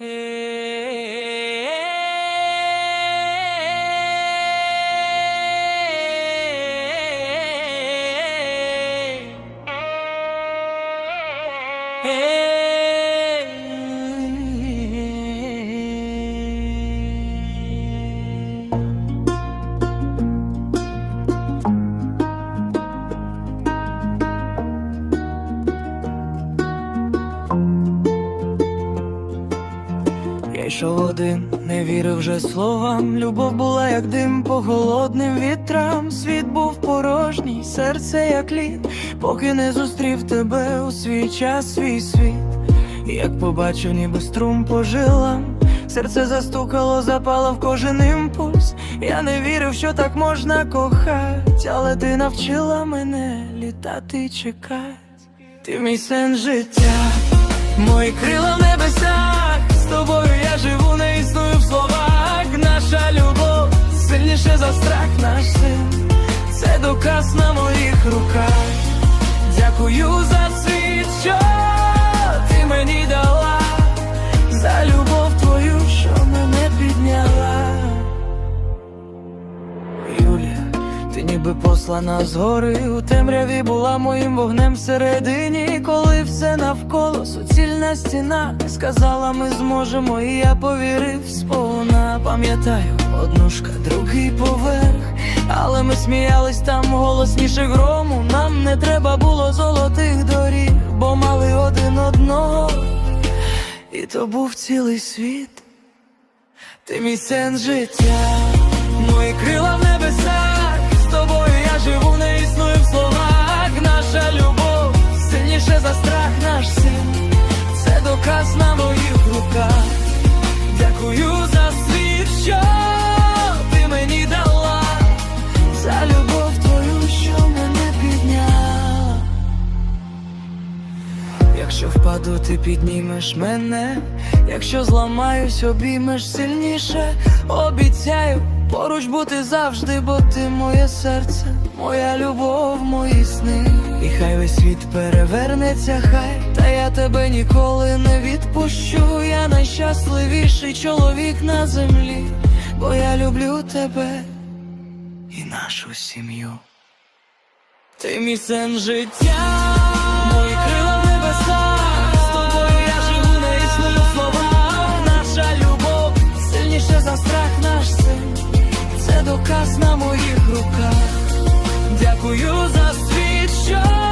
Я йшов один, не вірив вже словам. Любов була, як дим по голодним вітрам. Світ був порожній, серце як лід, поки не зустрів тебе у свій час, свій світ. Як побачив, ніби струм по жилам, серце застукало, запало в кожен імпульс. Я не вірив, що так можна кохать, але ти навчила мене літати і чекать. Ти мій сен життя, мої крила в небесах, з тобою живу, не існую в словах. Наша любов сильніше за страх, наш син, це доказ на моїх руках. Дякую за світ, що ніби послана згори у темряві була моїм вогнем всередині, коли все навколо суцільна стіна сказала, ми зможемо, і я повірив сповна. Пам'ятаю, однушка, другий поверх, але ми сміялись там голосніше грому. Нам не треба було золотих доріг, бо мали один одного, і то був цілий світ. Ти мій сенс життя, мої крила Якщо впаду, ти піднімеш мене, якщо зламаюсь, обіймеш сильніше, обіцяю поруч бути завжди, бо ти моє серце, моя любов, мої сни. І хай весь світ перевернеться, хай, та я тебе ніколи не відпущу. Я найщасливіший чоловік на землі, бо я люблю тебе і нашу сім'ю. Ти мій сен життя, доказ на моїх руках. Дякую за світ, що